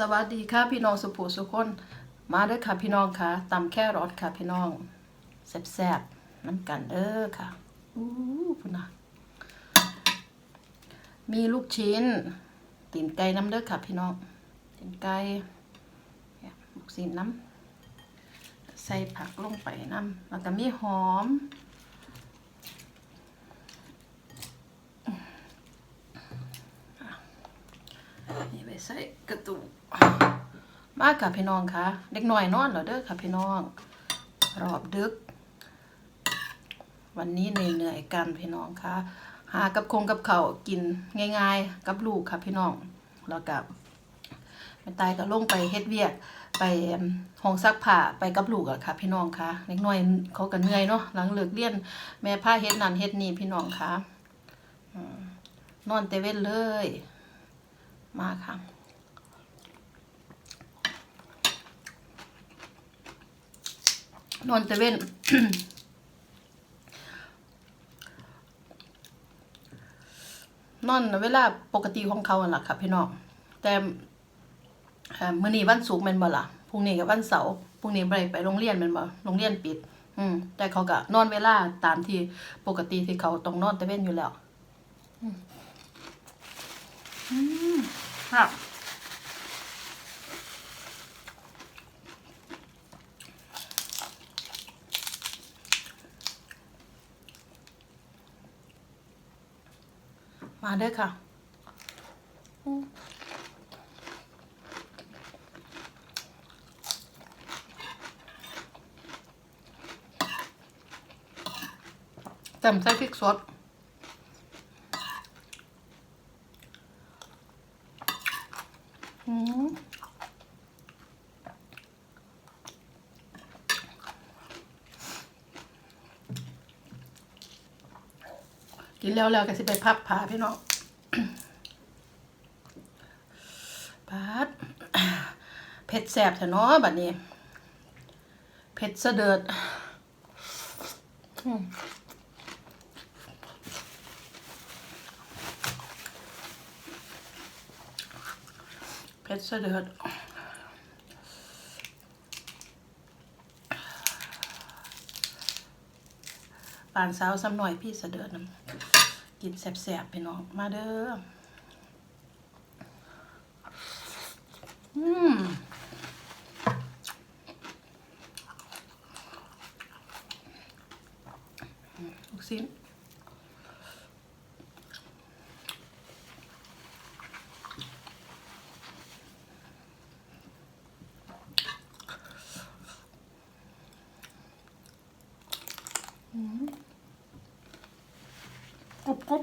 สวัสดีค่ะพี่น้องสุภูสุคน มาด้อค่ะพี่น้องค่ะตำแค่รสค่ะพี่น้องแซ่บๆน้ำกันเด้อค่ะอู้พุ่นนะมีลูกชิ้นตีนไก่น้ำเด้อค่ะพี่น้องตีนไก่ลูกชิ้นน้ำใส่ผักลงไปน้ำแล้วก็มีหอม นี่ไป ใส่กระตุกมาค่ะพี่น้องคะเด็กหน่อยนอนเหรอเด้อค่ะพี่น้อง รอบดึก วันนี้เหนื่อยๆกันพี่น้องคะหากับคงกับเขากินง่าย ๆ กับลูกค่ะพี่น้องแล้วกับแม่ตายก็ลงไปเฮ็ดเวียกไปห้องซักผ้าไปกับลูกอะค่ะ พี่น้องคะเด็กน้อยเขาก็เหนื่อยเนาะหลังเลิกเรียนแม่พาเฮ็ดนั่นเฮ็ดนี่พี่น้องคะนอนเตเว้นเลย มาค่ะ นอนเตเว่นนอนเวลาปกติของเขาอะล่ะค่ะพี่น้องแต่เมื้อนี้วันศุกร์แม่นบ่ล่ะพรุ่งนี้ก็วันเสาร์พรุ่งนี้ได้ไปโรงเรียนแม่นบ่โรงเรียนปิด อืมแต่เขาก็นอนเวลาตามที่ปกติที่เขาต้องนอนเตเว่นอยู่แล้วอืมครับ มาเด้อค่ะเต็มใส่พริกสดอืม กินแล้วแล้วก็สิไปพับผ้าพี่น้องพัดเผ็ดแสบเถอะเนาะบัดนี้ เผ็ดเสะเดิดอืมเผ็ดเสะเดิดปานสาวซ้ำหน่อยพี่เสะเดิดนำ กินแสบๆพี่น้องมาเด้ออืมลูกชิ้นอืม กรุ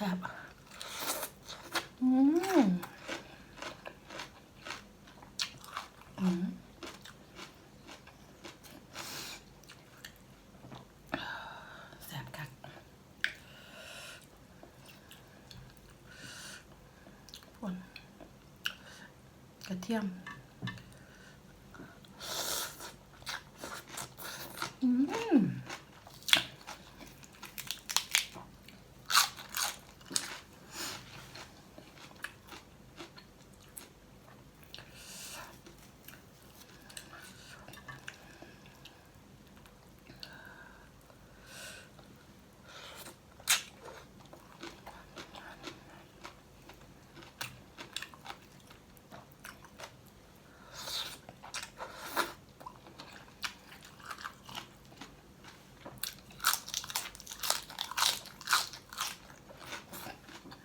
ซ่บอืมอืมแซ่บคักพ่นกระเทียม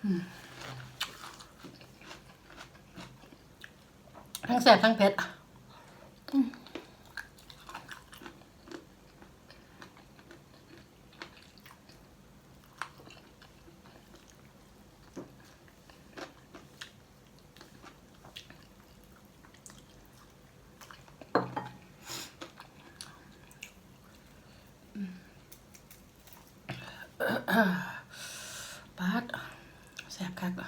ทั้งแสบทั้งเผ็ด嗯。 แซ่บคั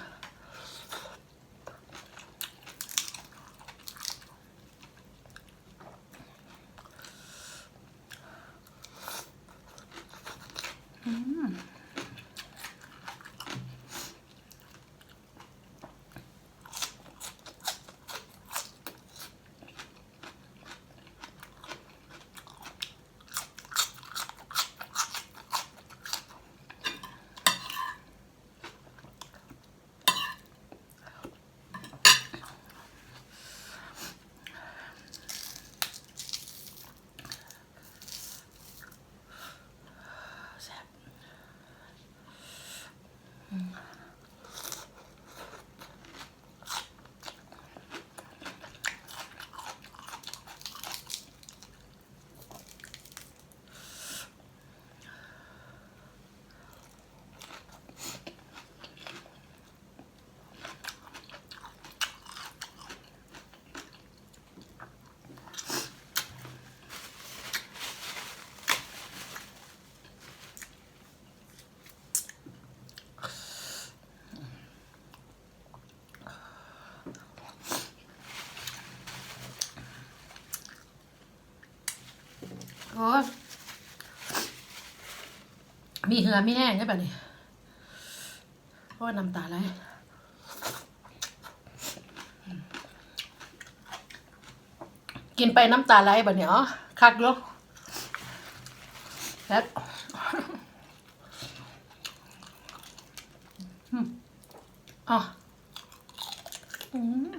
โอ้มีเหือมีแห้งใช่ป่ะนี่โอ้ยน้ำตาไหลกินไปน้ำตาไหลแบบเนี้ยอ๋อคักอยแล้วอ๋ออืม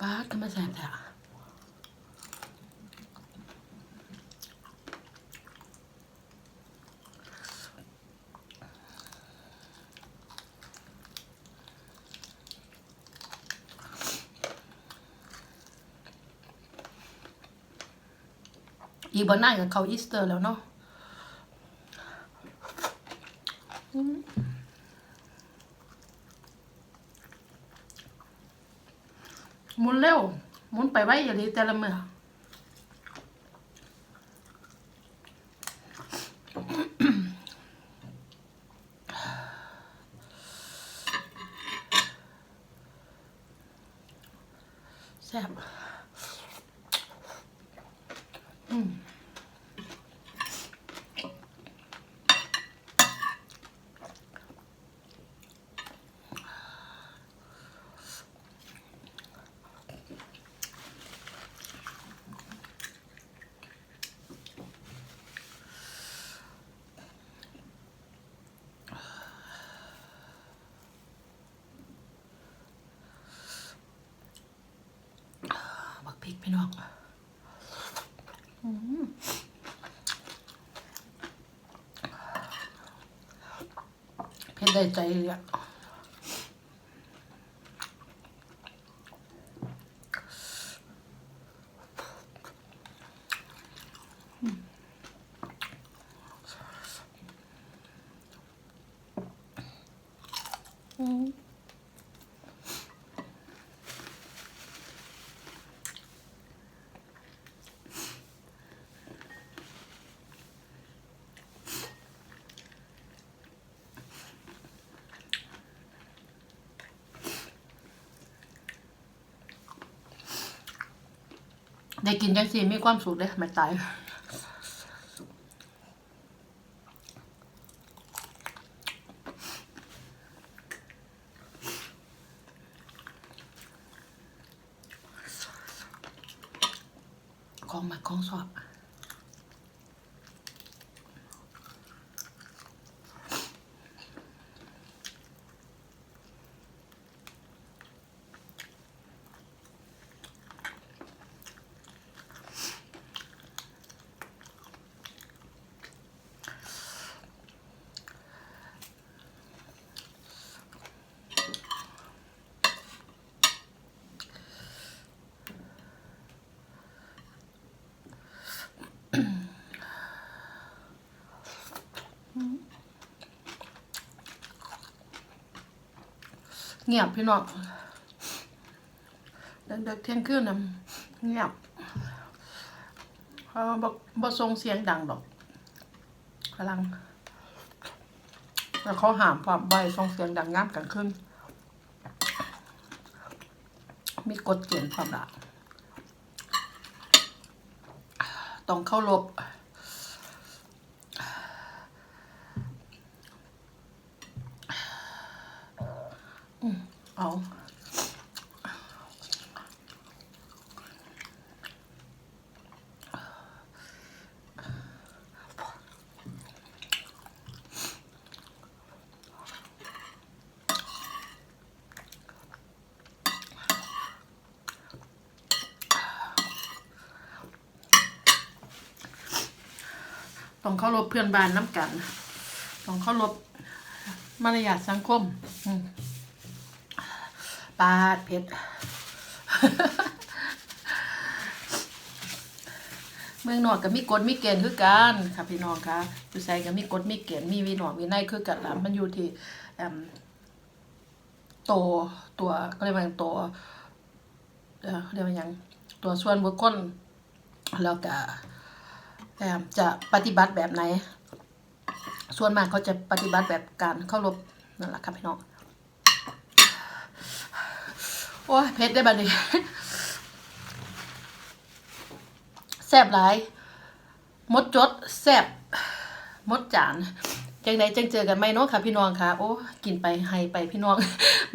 ป้าดก็มาแสบแท้อะอีกวันหน้ากับเขาอีสเตอร์แล้วเนาะอืมหมุน เร็ว หมุนไปไว้อย่าลีแต่ละเมื่อแซ่บอืมบัก พี่น้องเผ็ดได้ใจเลยอะ ได้กินจังสีมีความสุขเลยไม่ตายของมาของสอบ เงียบพี่น้องเด็กๆเที่ยงคืนน่ะเงียบเขาบอกบ่ส่งเสียงดังดอกพลังแล้วเขาหามความใบส่งเสียงดังงามกันขึ้น มีกฎเกณฑ์ความละต้องเข้ารบอืมเอา ต้องเคารพเพื่อนบ้านน้ำกัน ต้องเคารพมารยาทสังคมปาดเผ็ดเมืองนอกก็มีกฎมีเกณฑ์คือกันค่ะพี่น้องคะอยู่ไสก็มีกฎมีเกณฑ์มีวินอกวินัยคือกันล่ะมันอยู่ที่แอมโตตัวก็เรียกว่าตัวเอ่อเรียกว่ายังตัวส่วนบุคคลแล้วก็ จะปฏิบัติแบบไหน ส่วนมากเขาจะปฏิบัติแบบการเข้ารบนั่นแหละครับพี่น้องโอ้ยเพชรได้บัดนี้แซบหลาย มดจดแซบมดจานจังใดจังเจอกันไหมเนาะค่ะพี่น้องค่ะ โอ้กินไปให้ไปพี่น้อง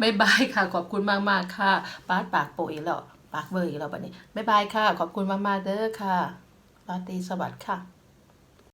บ๊ายบายค่ะ ขอบคุณมากมากค่ะปาดปากโปอีกแล้ว ปากเบอร์อีกแล้วบัดนี้บ๊ายบายค่ะ ขอบคุณมากมากๆเด้อค่ะ ราตรีสวัสดิ์ค่ะ